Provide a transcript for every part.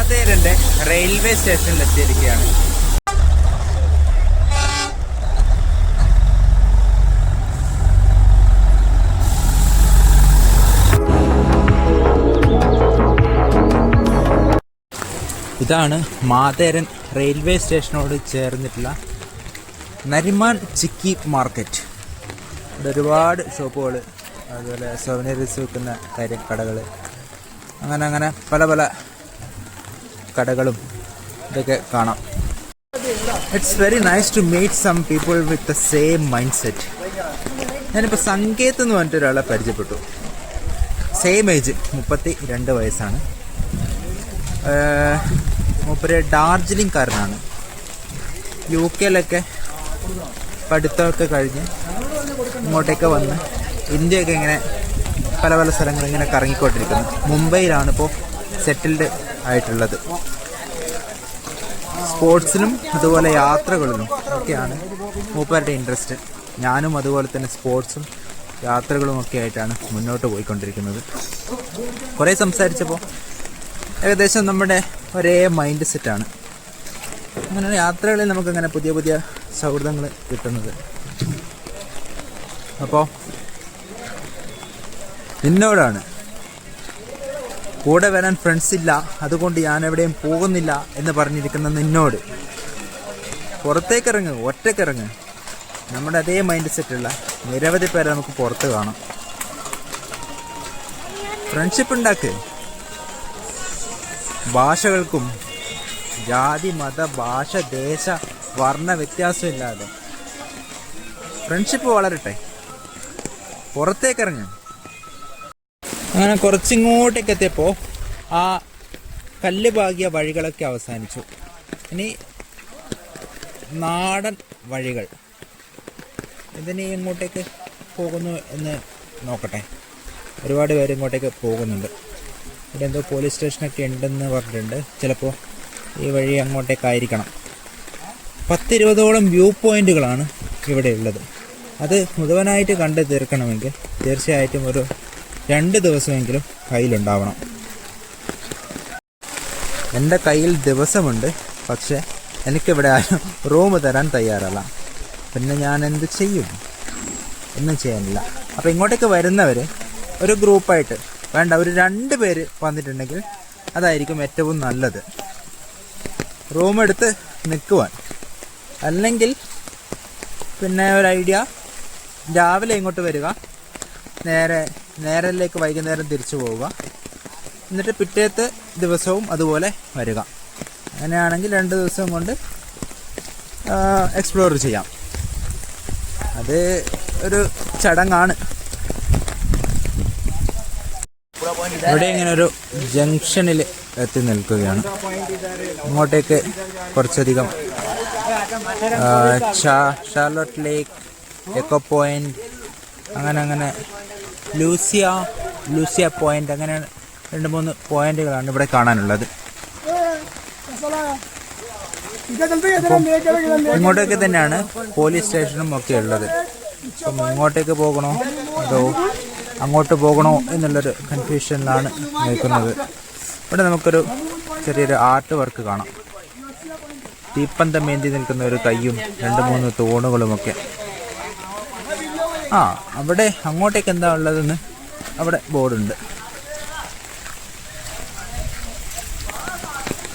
മാതേരന്റെ railway സ്റ്റേഷനിൽ എത്തിയിരിക്കുകയാണ്. ഇതാണ് മാതേരൻ റെയിൽവേ സ്റ്റേഷനോട് ചേർന്നിട്ടുള്ള നരിമാൻ ചിക്കി മാർക്കറ്റ്. ഇവിടെ ഒരുപാട് ഷോപ്പുകൾ അതുപോലെ സോവനീർസ് വിൽക്കുന്ന കാര്യം കടകൾ അങ്ങനെ അങ്ങനെ പല പല കടകളും ഇതൊക്കെ കാണാം. It's very nice to meet some people with the same mindset ഞാനിപ്പോൾ സങ്കേത്ത് എന്ന് പറഞ്ഞിട്ട് ഒരാളെ പരിചയപ്പെട്ടു. സെയിം ഏജ് മുപ്പത്തി രണ്ട് വയസ്സാണ് മൂപ്പര് ഡാർജിലിംഗ്കാരനാണ്. യു കെയിലൊക്കെ പഠിത്തമൊക്കെ കഴിഞ്ഞ് ഇങ്ങോട്ടേക്ക് വന്ന് ഇന്ത്യയൊക്കെ ഇങ്ങനെ പല പല സ്ഥലങ്ങൾ ഇങ്ങനെ കറങ്ങിക്കൊണ്ടിരിക്കുന്നു. മുംബൈയിലാണ് ഇപ്പോൾ സെറ്റിൽഡ് ആയിട്ടുള്ളത്. സ്പോർട്സിലും അതുപോലെ യാത്രകളിലും ഒക്കെയാണ് മൂപ്പരുടെ ഇൻട്രസ്റ്റ് ഞാനും അതുപോലെ തന്നെ സ്പോർട്സും യാത്രകളും ഒക്കെ ആയിട്ടാണ് മുന്നോട്ട് പോയിക്കൊണ്ടിരിക്കുന്നത്. കുറേ സംസാരിച്ചപ്പോൾ ഏകദേശം നമ്മുടെ ഒരേ മൈൻഡ് സെറ്റാണ് അങ്ങനെ യാത്രകളിൽ നമുക്കങ്ങനെ പുതിയ പുതിയ സൗഹൃദങ്ങൾ കിട്ടുന്നത്. അപ്പോൾ നിന്നോടാണ് കൂടെ വരാൻ ഫ്രണ്ട്സ് ഇല്ല. അതുകൊണ്ട് ഞാൻ എവിടെയും പോകുന്നില്ല എന്ന് പറഞ്ഞിരിക്കുന്ന നിന്നോട്. പുറത്തേക്കിറങ്ങ് ഒറ്റക്കിറങ്ങ്. നമ്മുടെ അതേ മൈൻഡ് സെറ്റുള്ള നിരവധി പേരെ നമുക്ക് പുറത്ത് കാണാം. ഫ്രണ്ട്ഷിപ്പ് ഉണ്ടാക്ക്. ഭാഷകൾക്കും ജാതി മത ഭാഷ ദേശ വർണ വ്യത്യാസമില്ലാതെ ഫ്രണ്ട്ഷിപ്പ് വളരട്ടെ. പുറത്തേക്കിറങ്ങ്. അങ്ങനെ കുറച്ചിങ്ങോട്ടേക്ക് എത്തിയപ്പോൾ ആ കല്ല് പാകിയ വഴികളൊക്കെ അവസാനിച്ചു. ഇനി നാടൻ വഴികൾ. ഇതിനി ഇങ്ങോട്ടേക്ക് പോകുന്നു എന്ന് നോക്കട്ടെ. ഒരുപാട് പേര് ഇങ്ങോട്ടേക്ക് പോകുന്നുണ്ട്. ഇവിടെ എന്തോ പോലീസ് സ്റ്റേഷനൊക്കെ ഉണ്ടെന്ന് പറഞ്ഞിട്ടുണ്ട്. ചിലപ്പോൾ ഈ വഴി അങ്ങോട്ടേക്കായിരിക്കണം. പത്തിരുപതോളം വ്യൂ പോയിന്റുകളാണ് ഇവിടെ ഉള്ളത്. അത് മുഴുവനായിട്ട് കണ്ട് തീർക്കണമെങ്കിൽ തീർച്ചയായിട്ടും ഒരു രണ്ട് ദിവസമെങ്കിലും കയ്യിലുണ്ടാവണം. എന്റെ കയ്യിൽ ദിവസമുണ്ട് പക്ഷേ എനിക്കിവിടെ ആരും റൂം തരാൻ തയ്യാറല്ല. പിന്നെ ഞാൻ എന്ത് ചെയ്യും? ഒന്നും ചെയ്യാനില്ല. അപ്പോൾ ഇങ്ങോട്ടേക്ക് വരുന്നവർ ഒരു ഗ്രൂപ്പായിട്ട് വേണ്ട ഒരു രണ്ട് പേര് വന്നിട്ടുണ്ടെങ്കിൽ അതായിരിക്കും ഏറ്റവും നല്ലത്. റൂം എടുത്ത് നിൽക്കുവാൻ. അല്ലെങ്കിൽ പിന്നെ ഒരു ഐഡിയ രാവിലെ ഇങ്ങോട്ട് വരിക നേരെ നേരലേക്ക് വൈകുന്നേരം തിരിച്ചു പോവുക. എന്നിട്ട് പിറ്റേത്തെ ദിവസവും അതുപോലെ വരിക. അങ്ങനെയാണെങ്കിൽ രണ്ട് ദിവസം കൊണ്ട് എക്സ്പ്ലോർ ചെയ്യാം. അത് ഒരു ചടങ്ങാണ്. ഇവിടെ ഇങ്ങനെ ഒരു ജംഗ്ഷനിൽ എത്തി നിൽക്കുകയാണ്. ഇങ്ങോട്ടേക്ക് കുറച്ചധികം ഷാർലോട്ട് ലേക്ക് എക്കോ പോയിന്റ് അങ്ങനെ അങ്ങനെ ലൂസിയ ലൂസിയ പോയിന്റ് അങ്ങനെ രണ്ട് മൂന്ന് പോയിന്റുകളാണ് ഇവിടെ കാണാനുള്ളത്. ഇങ്ങോട്ടേക്ക് തന്നെയാണ് പോലീസ് സ്റ്റേഷനും ഒക്കെ ഉള്ളത്. അപ്പം ഇങ്ങോട്ടേക്ക് പോകണോ അതോ അങ്ങോട്ട് പോകണോ എന്നുള്ളൊരു കൺഫ്യൂഷനിലാണ് നിൽക്കുന്നത്. ഇവിടെ നമുക്കൊരു ചെറിയൊരു ആർട്ട് വർക്ക് കാണാം. തീപ്പന്തം മേന്തി നിൽക്കുന്ന ഒരു കയ്യും രണ്ട് മൂന്ന് തൂണുകളുമൊക്കെ. ആ അവിടെ അങ്ങോട്ടേക്ക് എന്താ ഉള്ളതെന്ന് അവിടെ ബോർഡുണ്ട്.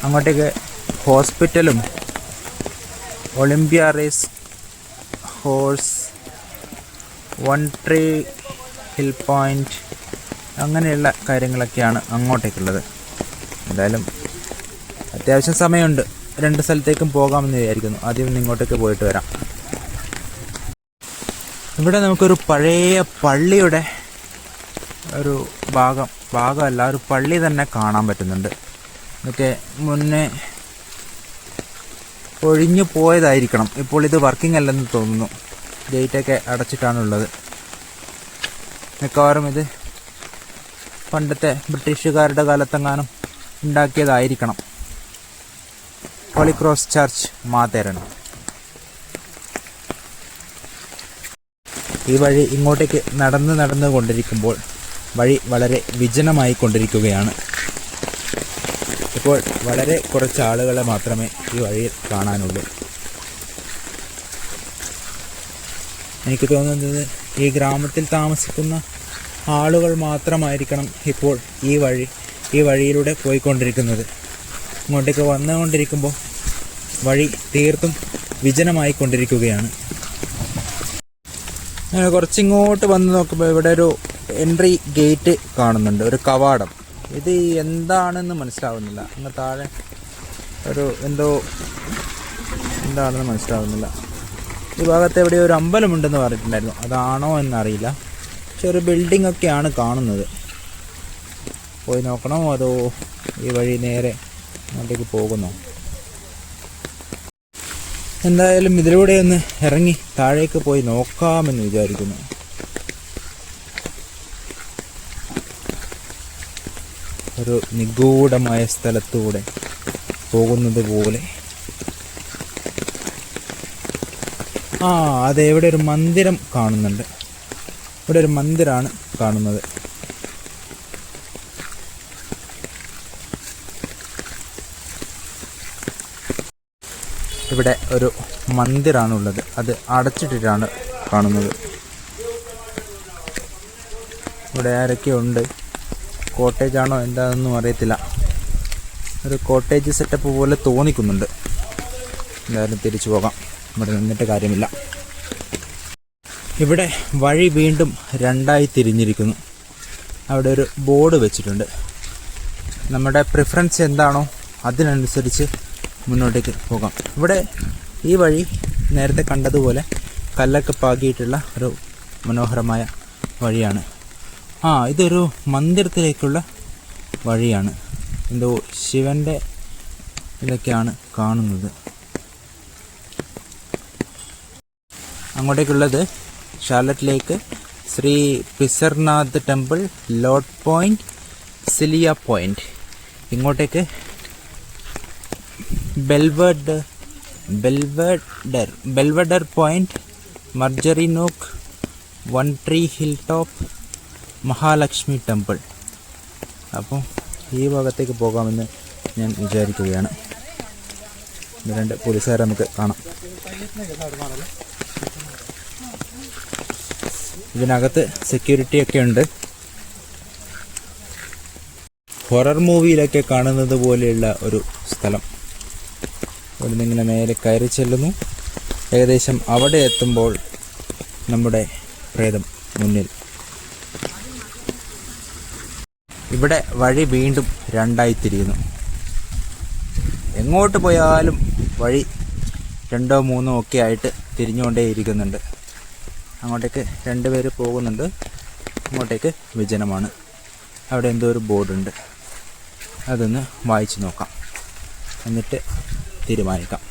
അങ്ങോട്ടേക്ക് ഹോസ്പിറ്റലും Olympia race horse one tree hill point അങ്ങനെയുള്ള കാര്യങ്ങളൊക്കെയാണ് അങ്ങോട്ടേക്കുള്ളത്. എന്തായാലും അത്യാവശ്യം സമയമുണ്ട്. രണ്ട് സ്ഥലത്തേക്കും പോകാമെന്ന് വിചാരിക്കുന്നു. ആദ്യം ഇങ്ങോട്ടേക്ക് പോയിട്ട് വരാം. ഇവിടെ നമുക്കൊരു പഴയ പള്ളിയുടെ ഒരു ഭാഗം ഭാഗമല്ല ഒരു പള്ളി തന്നെ കാണാൻ പറ്റുന്നുണ്ട്. ഇതൊക്കെ മുന്നേ ഒഴിഞ്ഞു പോയതായിരിക്കണം. ഇപ്പോൾ ഇത് വർക്കിംഗ് അല്ലെന്ന് തോന്നുന്നു. ഗേറ്റൊക്കെ അടച്ചിട്ടാണുള്ളത്. മിക്കവാറും ഇത് പണ്ടത്തെ ബ്രിട്ടീഷുകാരുടെ കാലത്തെങ്ങാനും ഉണ്ടാക്കിയതായിരിക്കണം. Holy cross church Matheran. ഈ വഴി ഇങ്ങോട്ടേക്ക് നടന്ന് നടന്നു കൊണ്ടിരിക്കുമ്പോൾ വഴി വളരെ വിജനമായി കൊണ്ടിരിക്കുകയാണ്. ഇപ്പോൾ വളരെ കുറച്ച് ആളുകളെ മാത്രമേ ഈ വഴിയിൽ കാണാനുള്ളൂ. എനിക്ക് തോന്നുന്നത് ഈ ഗ്രാമത്തിൽ താമസിക്കുന്ന ആളുകൾ മാത്രമായിരിക്കണം ഇപ്പോൾ ഈ വഴി ഈ വഴിയിലൂടെ പോയിക്കൊണ്ടിരിക്കുന്നത്. ഇങ്ങോട്ടേക്ക് വന്നുകൊണ്ടിരിക്കുമ്പോൾ വഴി തീർത്തും വിജനമായിക്കൊണ്ടിരിക്കുകയാണ് അങ്ങനെ കുറച്ചിങ്ങോട്ട് വന്ന് നോക്കുമ്പോൾ ഇവിടെ ഒരു എൻട്രി ഗേറ്റ് കാണുന്നുണ്ട് ഒരു കവാടം. ഇത് എന്താണെന്ന് മനസ്സിലാവുന്നില്ല. അങ്ങ് താഴെ ഒരു എന്തോ എന്താണെന്ന് മനസ്സിലാവുന്നില്ല. ഈ ഭാഗത്ത് എവിടെ ഒരു അമ്പലമുണ്ടെന്ന് പറഞ്ഞിട്ടുണ്ടായിരുന്നു. അതാണോ എന്നറിയില്ല. ഒരു ബിൽഡിംഗ് ഒക്കെയാണ് കാണുന്നത്. പോയി നോക്കണോ അതോ ഈ വഴി നേരെ അങ്ങോട്ടേക്ക് പോകുന്നോ? എന്തായാലും ഇതിലൂടെ ഒന്ന് ഇറങ്ങി താഴേക്ക് പോയി നോക്കാമെന്ന് വിചാരിക്കുന്നു. ഒരു നിഗൂഢമായ സ്ഥലത്തൂടെ പോകുന്നത് പോലെ. ആ അതെ ഇവിടെ ഒരു മന്ദിരം കാണുന്നുണ്ട്. ഇവിടെ ഒരു മന്ദിരാണ് കാണുന്നത്. ഇവിടെ ഒരു മന്ദിറാണുള്ളത്. അത് അടച്ചിട്ടിട്ടാണ് കാണുന്നത്. ഇവിടെ ആരൊക്കെയോ ഉണ്ട് കോട്ടേജ് ആണോ എന്താണെന്നും അറിയത്തില്ല. ഒരു കോട്ടേജ് സെറ്റപ്പ് പോലെ തോന്നിക്കുന്നുണ്ട്. എന്തായാലും തിരിച്ചു പോകാം. ഇവിടെ നിന്നിട്ട് കാര്യമില്ല. ഇവിടെ വഴി വീണ്ടും രണ്ടായി തിരിഞ്ഞിരിക്കുന്നു. അവിടെ ഒരു ബോർഡ് വെച്ചിട്ടുണ്ട്. നമ്മുടെ പ്രിഫറൻസ് എന്താണോ അതിനനുസരിച്ച് മുന്നോട്ടേക്ക് പോകാം. ഇവിടെ ഈ വഴി നേരത്തെ കണ്ടതുപോലെ കല്ലൊക്കെ പാകിയിട്ടുള്ള ഒരു മനോഹരമായ വഴിയാണ്. ആ ഇതൊരു മന്ദിരത്തിലേക്കുള്ള വഴിയാണ്. എന്തോ ശിവന്റെ ഇതൊക്കെയാണ് കാണുന്നത്. അങ്ങോട്ടേക്കുള്ളത് Charlotte lake Shri Pisarnath temple lord point Celia point ഇങ്ങോട്ടേക്ക് Belvedere Belvedere Belvedere point Marjorie nook one tree hill top Mahalakshmi temple അപ്പോൾ ഈ ഭാഗത്തേക്ക് പോകാമെന്ന് ഞാൻ വിചാരിക്കുകയാണ്. രണ്ട് പോലീസുകാരെ നമുക്ക് കാണാം. ഇതിനകത്ത് സെക്യൂരിറ്റി ഒക്കെ ഉണ്ട്. ഹൊറർ മൂവിയിലൊക്കെ കാണുന്നത് പോലെയുള്ള ഒരു സ്ഥലം. ഇവിടെ നിന്നിങ്ങനെ നേരെ കയറി ചെല്ലുന്നു. ഏകദേശം അവിടെ എത്തുമ്പോൾ നമ്മുടെ പ്രേതം മുന്നിൽ. ഇവിടെ വഴി വീണ്ടും രണ്ടായി തിരിയുന്നു എങ്ങോട്ട് പോയാലും വഴി രണ്ടോ മൂന്നോ ഒക്കെ ആയിട്ട് തിരിഞ്ഞുകൊണ്ടേ ഇരിക്കുന്നുണ്ട്. അങ്ങോട്ടേക്ക് രണ്ട് പേര് പോകുന്നുണ്ട്. അങ്ങോട്ടേക്ക് വിജനമാണ്. അവിടെ എന്തോ ഒരു ബോർഡുണ്ട്. അതൊന്ന് വായിച്ചു നോക്കാം. എന്നിട്ട് തീരുമാനിക്കാം.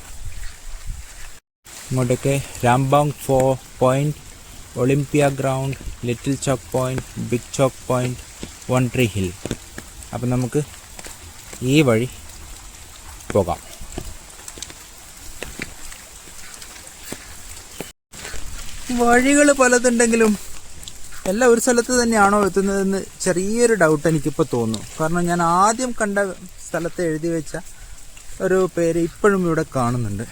ഇങ്ങോട്ടേക്ക് രാംബാങ് ഫോ point Olympia ground little Chowk point big Chowk point one tree hill. അപ്പം നമുക്ക് ഈ വഴി പോകാം. വഴികൾ പലതുണ്ടെങ്കിലും എല്ലാം ഒരു സ്ഥലത്ത് തന്നെയാണോ എത്തുന്നതെന്ന് ചെറിയൊരു ഡൗട്ട് എനിക്കിപ്പോൾ തോന്നുന്നു. കാരണം ഞാൻ ആദ്യം കണ്ട സ്ഥലത്ത് എഴുതി വെച്ച ഒരു പേര് ഇപ്പോഴും ഇവിടെ കാണുന്നുണ്ട്.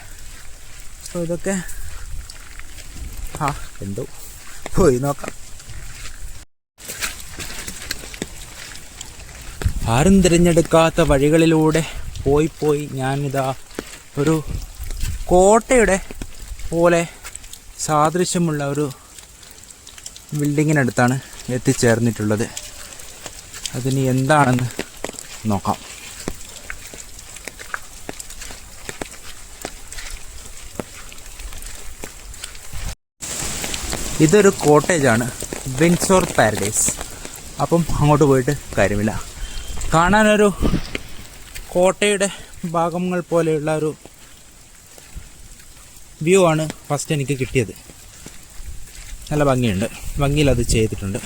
അപ്പോൾ ഇതൊക്കെ ആ എന്തോ. പോയി നോക്കാം. ആരും തിരഞ്ഞെടുക്കാത്ത വഴികളിലൂടെ പോയി പോയി ഞാനിതാ ഒരു കോട്ടയുടെ പോലെ സാദൃശ്യമുള്ള ഒരു ബിൽഡിങ്ങിനടുത്താണ് എത്തിച്ചേർന്നിട്ടുള്ളത്. അതിന് എന്താണെന്ന് നോക്കാം. ഇതൊരു കോട്ടേജാണ്. വിൻസോർ പാരഡൈസ്. അപ്പം അങ്ങോട്ട് പോയിട്ട് കാര്യമില്ല. കാണാനൊരു കോട്ടയുടെ ഭാഗങ്ങൾ പോലെയുള്ള ഒരു വ്യൂ ആണ് ഫസ്റ്റ് എനിക്ക് കിട്ടിയത്. നല്ല ഭംഗിയുണ്ട്. ഭംഗിയിൽ അത് ചെയ്തിട്ടുണ്ട്.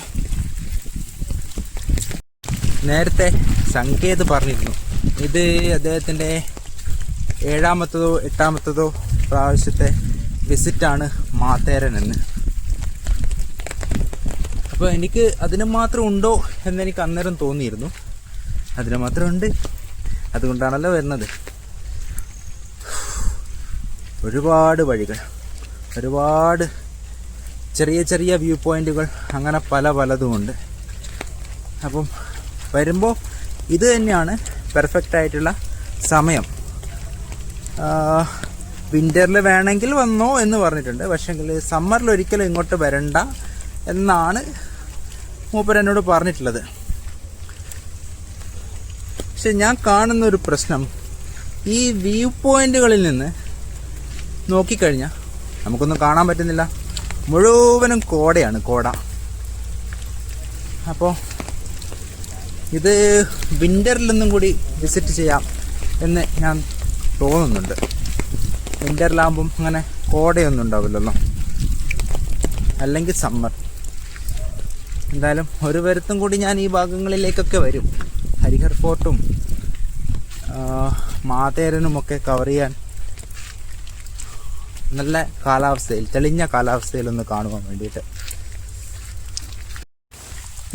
നേരത്തെ സങ്കേത് പറഞ്ഞിരുന്നു. ഇത് അദ്ദേഹത്തിന്റെ ഏഴാമത്തതോ എട്ടാമത്തതോ പ്രാവശ്യത്തെ വിസിറ്റാണ് മാത്തേരൻ എന്ന്. അപ്പോൾ എനിക്ക് അതിന് മാത്രം ഉണ്ടോ എന്നെനിക്ക് അന്നേരം തോന്നിയിരുന്നു. അതിന് മാത്രം ഉണ്ട്. അതുകൊണ്ടാണല്ലോ വരുന്നത്. ഒരുപാട് വഴികൾ ഒരുപാട് ചെറിയ ചെറിയ വ്യൂ പോയിന്റുകൾ അങ്ങനെ പല പലതുമുണ്ട് അപ്പം വരുമ്പോൾ ഇത് തന്നെയാണ് പെർഫെക്റ്റ് ആയിട്ടുള്ള സമയം. വിന്ററിൽ വേണമെങ്കിൽ വന്നോ എന്ന് പറഞ്ഞിട്ടുണ്ട്. പക്ഷേങ്കിൽ സമ്മറിൽ ഒരിക്കലും ഇങ്ങോട്ട് വരണ്ട. എന്നാണ് മൂപ്പർ എന്നോട് പറഞ്ഞിട്ടുള്ളത്. പക്ഷെ ഞാൻ കാണുന്ന ഒരു പ്രശ്നം ഈ വ്യൂ പോയിന്റുകളിൽ നിന്ന് നോക്കിക്കഴിഞ്ഞാൽ നമുക്കൊന്നും കാണാൻ പറ്റുന്നില്ല. മുഴുവനും കോടയാണ് കോട. അപ്പോൾ ഇത് വിന്ററിലൊന്നും കൂടി വിസിറ്റ് ചെയ്യാം എന്ന് ഞാൻ തോന്നുന്നുണ്ട്. വിന്ററിലാകുമ്പം അങ്ങനെ കോടയൊന്നും ഉണ്ടാവില്ലല്ലോ. അല്ലെങ്കിൽ സമ്മർ എന്തായാലും ഒരു വരുത്തും കൂടി ഞാൻ ഈ ഭാഗങ്ങളിലേക്കൊക്കെ വരും. ഹരിഹർ ഫോർട്ടും മാതേരനുമൊക്കെ കവർ ചെയ്യാൻ നല്ല കാലാവസ്ഥയിൽ തെളിഞ്ഞ കാലാവസ്ഥയിൽ ഒന്ന് കാണുവാൻ വേണ്ടിയിട്ട്.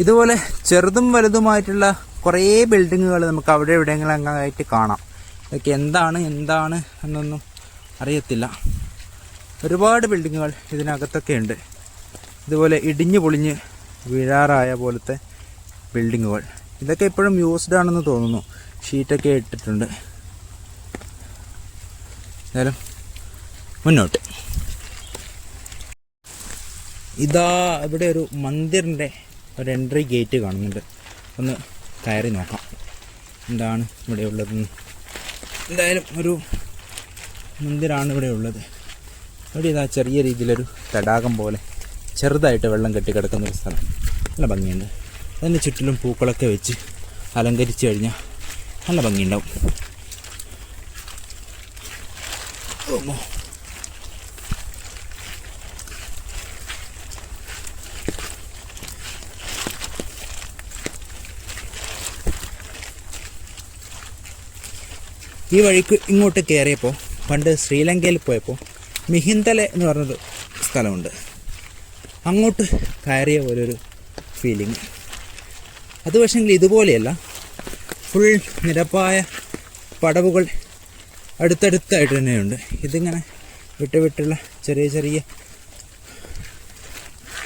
ഇതുപോലെ ചെറുതും വലുതുമായിട്ടുള്ള കുറേ ബിൽഡിങ്ങുകൾ നമുക്ക് അവിടെ എവിടെയെങ്കിലും കാണാം. ഇതൊക്കെ എന്താണ് എന്താണ് എന്നൊന്നും അറിയത്തില്ല. ഒരുപാട് ബിൽഡിങ്ങുകൾ ഇതിനകത്തൊക്കെ ഉണ്ട്. ഇതുപോലെ ഇടിഞ്ഞു പൊളിഞ്ഞ് വീഴാറായ പോലത്തെ ബിൽഡിങ്ങുകൾ. ഇതൊക്കെ ഇപ്പോഴും യൂസ്ഡ് ആണെന്ന് തോന്നുന്നു. ഷീറ്റൊക്കെ ഇട്ടിട്ടുണ്ട്. എന്തായാലും മുന്നോട്ട്. ഇതാ ഇവിടെ ഒരു മന്ദിറിന്റെ ഒരു എൻട്രി ഗേറ്റ് കാണുന്നുണ്ട്. ഒന്ന് കയറി നോക്കാം. എന്താണ് ഇവിടെ ഉള്ളത് എന്തായാലും ഒരു മന്ദിരാണ് ഇവിടെ ഉള്ളത്. ഇവിടെ ഇതാ ചെറിയ രീതിയിലൊരു തടാകം പോലെ ചെറുതായിട്ട് വെള്ളം കെട്ടിക്കിടക്കുന്ന ഒരു സ്ഥലം. നല്ല ഭംഗിയുണ്ട്. അതിന് ചുറ്റിലും പൂക്കളൊക്കെ വെച്ച് അലങ്കരിച്ച് കഴിഞ്ഞാൽ നല്ല ഭംഗിയുണ്ടാവും. ഈ വഴിക്ക് ഇങ്ങോട്ട് കയറിയപ്പോൾ പണ്ട് ശ്രീലങ്കയിൽ പോയപ്പോൾ മിഹിന്തല എന്ന് പറഞ്ഞൊരു സ്ഥലമുണ്ട്. അങ്ങോട്ട് കയറിയ പോലൊരു ഫീലിംഗ് അത് പക്ഷേങ്കിൽ ഇതുപോലെയല്ല. ഫുൾ നിരപ്പായ പടവുകൾ അടുത്തടുത്തായിട്ട് തന്നെയുണ്ട്. ഇതിങ്ങനെ വിട്ട് വിട്ടുള്ള ചെറിയ ചെറിയ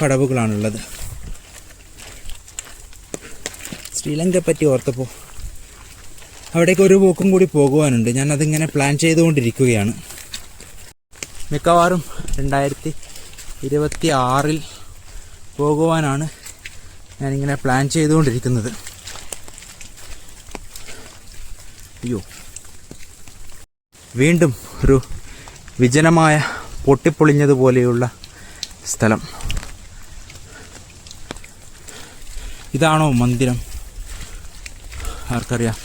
പടവുകളാണുള്ളത്. ശ്രീലങ്കയെ പറ്റി ഓർത്തപ്പോൾ അവിടേക്ക് ഒരു പോക്കും കൂടി പോകുവാനുണ്ട്. ഞാനതിങ്ങനെ പ്ലാൻ ചെയ്തുകൊണ്ടിരിക്കുകയാണ്. മിക്കവാറും രണ്ടായിരത്തി ഇരുപത്തി ആറിൽ പോകുവാനാണ് ഞാനിങ്ങനെ പ്ലാൻ ചെയ്തുകൊണ്ടിരിക്കുന്നത്. അയ്യോ. വീണ്ടും ഒരു വിജനമായ പൊട്ടിപ്പൊളിഞ്ഞതുപോലെയുള്ള സ്ഥലം. ഇതാണോ മന്ദിരം? ആർക്കറിയാം.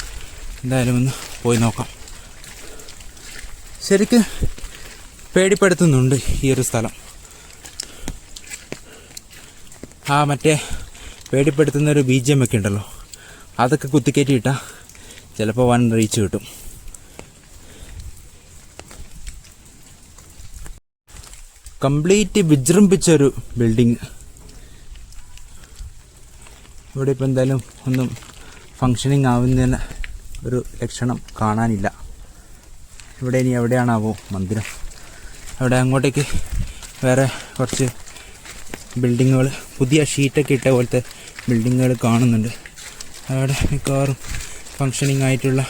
എന്തായാലും ഒന്ന് പോയി നോക്കാം. ശരിക്ക് പേടിപ്പെടുത്തുന്നുണ്ട് ഈ ഒരു സ്ഥലം. ആ മറ്റേ പേടിപ്പെടുത്തുന്ന ഒരു ബീജം ഒക്കെ ഉണ്ടല്ലോ. അതൊക്കെ കുത്തിക്കയറ്റി ഇട്ടാൽ ചിലപ്പോൾ വൺ റീച്ച് കിട്ടും. കംപ്ലീറ്റ് വിജൃംഭിച്ച ഒരു ബിൽഡിങ്. ഇവിടെ ഇപ്പം എന്തായാലും ഒന്നും ഫങ്ഷനിങ് ആവുന്നതിന് ഒരു ലക്ഷണം കാണാനില്ല. ഇവിടെ ഇനി എവിടെയാണാവോ മന്ദിരം. അവിടെ അങ്ങോട്ടേക്ക് വേറെ കുറച്ച് ബിൽഡിങ്ങുകൾ പുതിയ ഷീറ്റൊക്കെ ഇട്ട പോലത്തെ ബിൽഡിങ്ങുകൾ കാണുന്നുണ്ട്. അവിടെ മിക്കവാറും ഫങ്ഷനിങ് ആയിട്ടുള്ള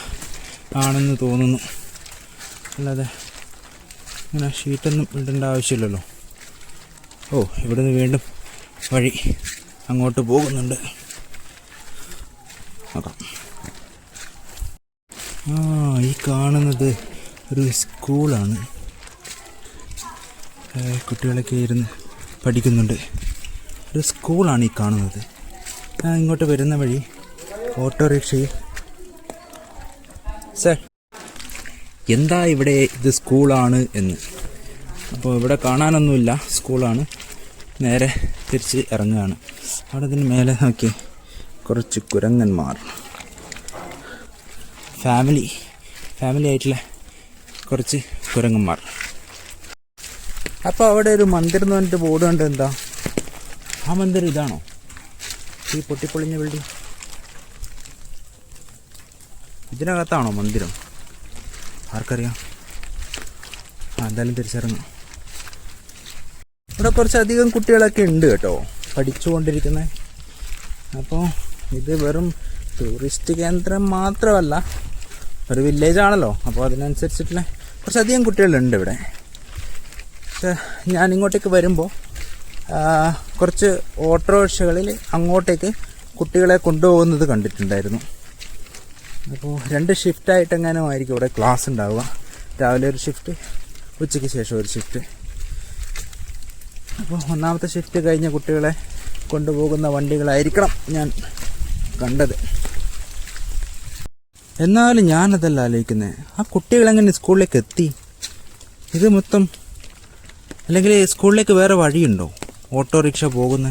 ആണെന്ന് തോന്നുന്നു. അല്ലാതെ ഇങ്ങനെ ഷീറ്റൊന്നും ഇടേണ്ട ആവശ്യമില്ലല്ലോ. ഓ ഇവിടുന്ന് വീണ്ടും വഴി അങ്ങോട്ട് പോകുന്നുണ്ട്. ആ ഈ കാണുന്നത് ഒരു സ്കൂളാണ്. കുട്ടികളൊക്കെ ഇരുന്ന് പഠിക്കുന്നുണ്ട്. ഒരു സ്കൂളാണ് ഈ കാണുന്നത്. ഞാൻ ഇങ്ങോട്ട് വരുന്ന വഴി ഓട്ടോറിക്ഷയിൽ. സർ എന്താ ഇവിടെ ഇത് സ്കൂളാണ് എന്ന്? അപ്പോൾ ഇവിടെ കാണാനൊന്നുമില്ല സ്കൂളാണ്. നേരെ തിരിച്ച് ഇറങ്ങുകയാണ്. അവിടെ ഇതിന് മേലെ നോക്കി കുറച്ച് കുരങ്ങന്മാർ. ഫാമിലി ഫാമിലി ആയിട്ടുള്ള കുറച്ച് കുരങ്ങന്മാർ. അപ്പോൾ അവിടെ ഒരു മന്ദിർ എന്ന് പറഞ്ഞിട്ട് ബോർഡ് കണ്ട് എന്താ? ആ മന്ദിർ ഇതാണോ? ഈ പൊട്ടിപ്പൊളിഞ്ഞ ബിൽഡിംഗ് ഇതിനകത്താണോ മന്ദിരം? ആർക്കറിയാം. ആ എന്തായാലും തിരിച്ചറിഞ്ഞു. ഇവിടെ കുറച്ചധികം കുട്ടികളൊക്കെ ഉണ്ട് കേട്ടോ പഠിച്ചുകൊണ്ടിരിക്കുന്നത് അപ്പോൾ ഇത് വെറും ടൂറിസ്റ്റ് കേന്ദ്രം മാത്രമല്ല ഒരു വില്ലേജ് ആണല്ലോ. അപ്പോൾ അതിനനുസരിച്ചിട്ടുള്ള കുറച്ചധികം കുട്ടികളുണ്ട് ഇവിടെ. ഞാൻ ഇങ്ങോട്ടേക്ക് വരുമ്പോൾ കുറച്ച് ഓട്ടോറിക്ഷകളിൽ അങ്ങോട്ടേക്ക് കുട്ടികളെ കൊണ്ടുപോകുന്നത് കണ്ടിട്ടുണ്ടായിരുന്നു. അപ്പോൾ രണ്ട് ഷിഫ്റ്റായിട്ട് എങ്ങാനും ആയിരിക്കും ഇവിടെ ക്ലാസ് ഉണ്ടാവുക. രാവിലെ ഒരു ഷിഫ്റ്റ് ഉച്ചയ്ക്ക് ശേഷം ഒരു ഷിഫ്റ്റ് അപ്പോൾ ഒന്നാമത്തെ ഷിഫ്റ്റ് കഴിഞ്ഞ കുട്ടികളെ കൊണ്ടുപോകുന്ന വണ്ടികളായിരിക്കണം ഞാൻ കണ്ടത്. എന്നാലും ഞാനതല്ല ആലോചിക്കുന്നത് ആ കുട്ടികളെങ്ങനെ സ്കൂളിലേക്ക് എത്തി? ഇത് മൊത്തം അല്ലെങ്കിൽ സ്കൂളിലേക്ക് വേറെ വഴിയുണ്ടോ? ഓട്ടോറിക്ഷ പോകുന്ന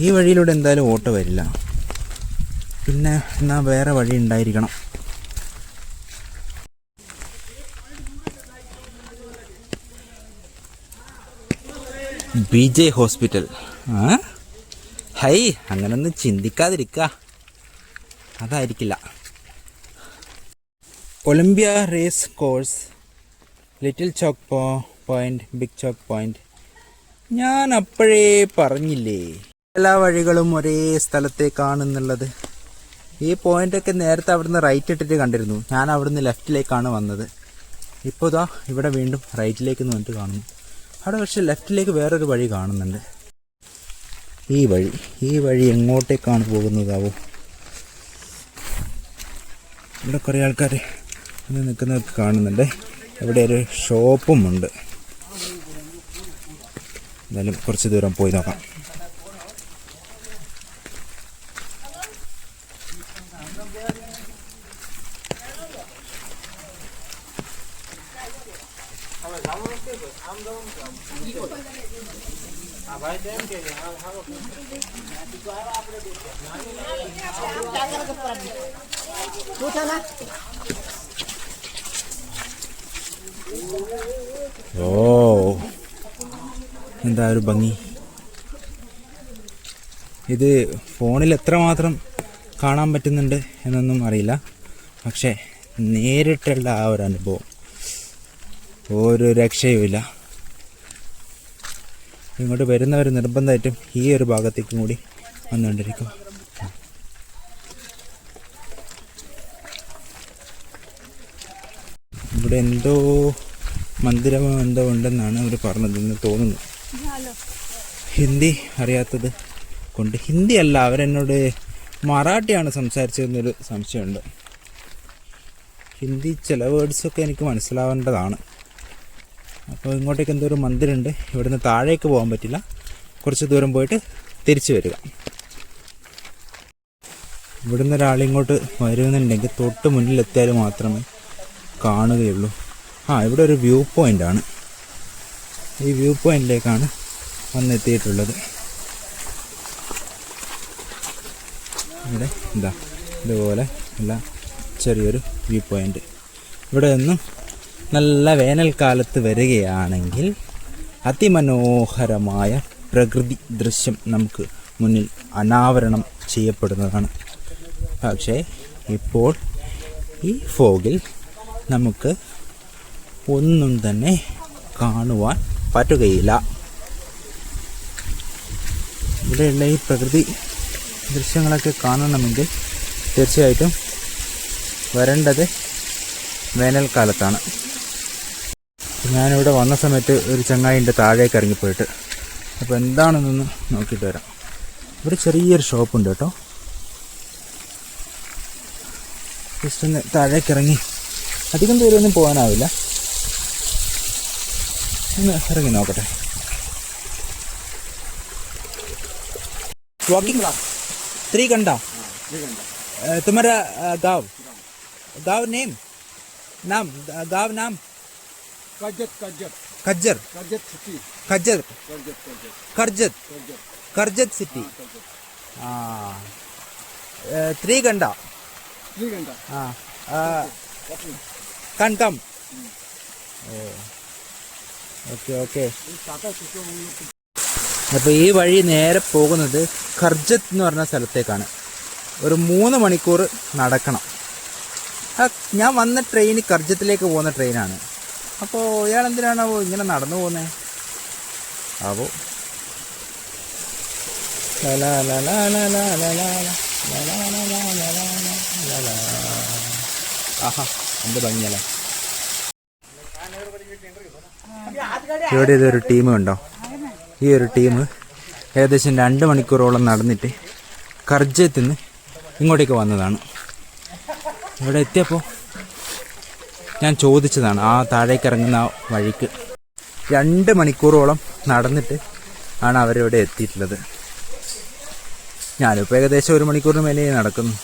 ഈ വഴിയിലൂടെ എന്തായാലും ഓട്ടോ വരില്ല. പിന്നെ എന്നാൽ വേറെ വഴി ഉണ്ടായിരിക്കണം. B J hospital. ഹൈ അങ്ങനൊന്നും ചിന്തിക്കാതിരിക്ക. അതായിരിക്കില്ല. Olympia race course little Chowk point big Chowk point ഞാൻ അപ്പോഴേ പറഞ്ഞില്ലേ എല്ലാ വഴികളും ഒരേ സ്ഥലത്തേക്കാണെന്നുള്ളത് ഈ പോയിന്റൊക്കെ നേരത്തെ അവിടുന്ന് റൈറ്റ് ഇട്ടിട്ട് കണ്ടിരുന്നു. ഞാൻ അവിടുന്ന് ലെഫ്റ്റിലേക്കാണ് വന്നത്. ഇപ്പോൾ ഇതാ ഇവിടെ വീണ്ടും റൈറ്റിലേക്ക് എന്ന് പറഞ്ഞിട്ട് കാണുന്നു. അവിടെ പക്ഷെ ലെഫ്റ്റിലേക്ക് വേറൊരു വഴി കാണുന്നുണ്ട്. ഈ വഴി ഈ വഴി എങ്ങോട്ടേക്കാണ് പോകുന്നതാവോ ഇവിടെ കുറേ ആൾക്കാർ നിൽക്കുന്നതൊക്കെ കാണുന്നുണ്ട്. ഇവിടെ ഒരു ഷോപ്പും ഉണ്ട്. എന്തായാലും കുറച്ച് ദൂരം പോയി നോക്കാം ഓ എന്താ ഒരു ഭംഗി. ഇത് ഫോണിൽ എത്രമാത്രം കാണാൻ പറ്റുന്നുണ്ട് എന്നൊന്നും അറിയില്ല. പക്ഷേ നേരിട്ടുള്ള ആ ഒരു അനുഭവം. ഒരു രക്ഷയുമില്ല ഇങ്ങോട്ട് വരുന്നവർ നിർബന്ധമായിട്ടും ഈ ഒരു ഭാഗത്തേക്കും കൂടി വന്നുകൊണ്ടിരിക്കും. ഇവിടെ എന്തോ മന്ദിരമോ എന്തോ ഉണ്ടെന്നാണ് അവർ പറഞ്ഞതെന്ന് തോന്നുന്നു. ഹിന്ദി അറിയാത്തത് കൊണ്ട് ഹിന്ദി അല്ല അവരെന്നോട് മറാഠിയാണ് സംസാരിച്ചതെന്നൊരു സംശയമുണ്ട്. ഹിന്ദി ചില വേർഡ്സൊക്കെ എനിക്ക് മനസ്സിലാവേണ്ടതാണ്. അപ്പോൾ ഇങ്ങോട്ടേക്ക് എന്തോ ഒരു മന്ദിരമുണ്ട് ഇവിടുന്ന് താഴേക്ക് പോകാൻ പറ്റില്ല. കുറച്ച് ദൂരം പോയിട്ട് തിരിച്ചു വരിക. ഇവിടുന്ന് ഒരാളിങ്ങോട്ട് വരുന്നുണ്ടെങ്കിൽ തൊട്ട് മുന്നിലെത്തിയാൽ മാത്രമേ കാണുകയുള്ളൂ. ആ ഇവിടെ ഒരു വ്യൂ പോയിന്റ് ആണ്. ഈ വ്യൂ പോയിന്റിലേക്കാണ് വന്നെത്തിയിട്ടുള്ളത്. ഇവിടെ എന്താ ഇതുപോലെ നല്ല ചെറിയൊരു വ്യൂ പോയിന്റ്. ഇവിടെ നിന്നും നല്ല വേനൽക്കാലത്ത് വരികയാണെങ്കിൽ അതിമനോഹരമായ പ്രകൃതി ദൃശ്യം നമുക്ക് മുന്നിൽ അനാവരണം ചെയ്യപ്പെടുന്നതാണ്. പക്ഷേ ഇപ്പോൾ ഈ ഫോഗിൽ നമുക്ക് ഒന്നും തന്നെ കാണുവാൻ പറ്റുകയില്ല. ഇവിടെയുള്ള ഈ പ്രകൃതി ദൃശ്യങ്ങളൊക്കെ കാണണമെങ്കിൽ തീർച്ചയായിട്ടും വരേണ്ടത് വേനൽക്കാലത്താണ്. ഞാനിവിടെ വന്ന സമയത്ത് ഒരു ചങ്ങായിന്റെ താഴേക്ക് ഇറങ്ങിപ്പോയിട്ട്. അപ്പോൾ എന്താണെന്നൊന്ന് നോക്കിയിട്ട് വരാം. ഇവിടെ ചെറിയൊരു ഷോപ്പുണ്ട് കേട്ടോ. ജസ്റ്റ് ഒന്ന് താഴേക്ക് ഇറങ്ങി അധികം ദൂരമൊന്നും പോകാനാവില്ല. ഒന്ന് ഇറങ്ങി നോക്കട്ടെ वॉकिंग थ्री घंटा अ, तुम्हारा अ, गाँव गाँव नेम नाम अ, गाँव नाम Kajet, kajet, खज्जर kajet city, खज्जर kajet, kajet, Karjat kajet. Karjat city हाँ थ्री घंटा Three ganda. हाँ कन कम ഓക്കെ ഓക്കെ അപ്പോൾ ഈ വഴി നേരെ പോകുന്നത് ഖർജത്ത് എന്ന് പറഞ്ഞ സ്ഥലത്തേക്കാണ് ഒരു മൂന്ന് മണിക്കൂർ നടക്കണം ഞാൻ വന്ന ട്രെയിൻ കർജത്തിലേക്ക് പോകുന്ന ട്രെയിനാണ് അപ്പോൾ ഇയാൾ എന്തിനാണാവോ ഇങ്ങനെ നടന്നു പോകുന്നത് ആവോ ആഹാ എന്ത് ഭംഗിയല്ലേ ഇവിടെ ഇതൊരു ടീം കണ്ടോ? ഈ ഒരു ടീം ഏകദേശം രണ്ട് മണിക്കൂറോളം നടന്നിട്ട് കർജത്തിൽ നിന്ന് ഇങ്ങോട്ടേക്ക് വന്നതാണ്. ഇവിടെ എത്തിയപ്പോൾ ഞാൻ ചോദിച്ചതാണ് ആ താഴേക്ക് ഇറങ്ങുന്ന വഴിക്ക് രണ്ട് മണിക്കൂറോളം നടന്നിട്ട് ആണ് അവരിവിടെ എത്തിയിട്ടുള്ളത്. ഞാനിപ്പോൾ ഏകദേശം ഒരു മണിക്കൂറിന് മേലേ നടക്കുന്നു.